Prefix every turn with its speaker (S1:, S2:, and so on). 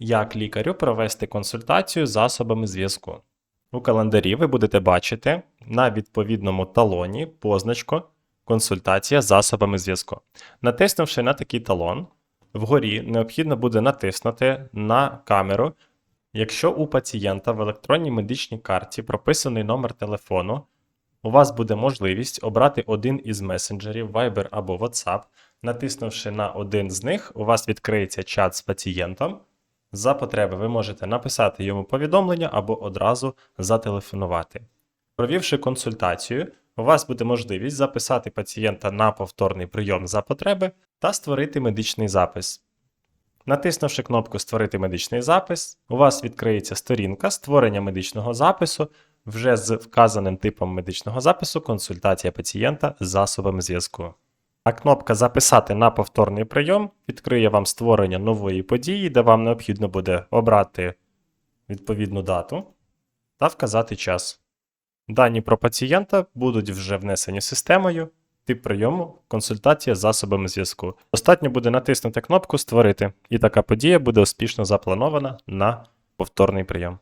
S1: як лікарю провести консультацію з засобами зв'язку. У календарі ви будете бачити на відповідному талоні позначку консультація з засобами зв'язку. Натиснувши на такий талон, вгорі необхідно буде натиснути на камеру. Якщо у пацієнта в електронній медичній карті прописаний номер телефону, у вас буде можливість обрати один із месенджерів Viber або WhatsApp. Натиснувши на один з них, у вас відкриється чат з пацієнтом. За потреби ви можете написати йому повідомлення або одразу зателефонувати. Провівши консультацію, у вас буде можливість записати пацієнта на повторний прийом за потреби та створити медичний запис. Натиснувши кнопку Створити медичний запис, у вас відкриється сторінка створення медичного запису вже з вказаним типом медичного запису консультація пацієнта з засобами зв'язку. А кнопка Записати на повторний прийом відкриє вам створення нової події, де вам необхідно буде обрати відповідну дату та вказати час. Дані про пацієнта будуть вже внесені системою. Тип прийому консультація з засобами зв'язку. Достатньо буде натиснути кнопку Створити, і така подія буде успішно запланована на повторний прийом.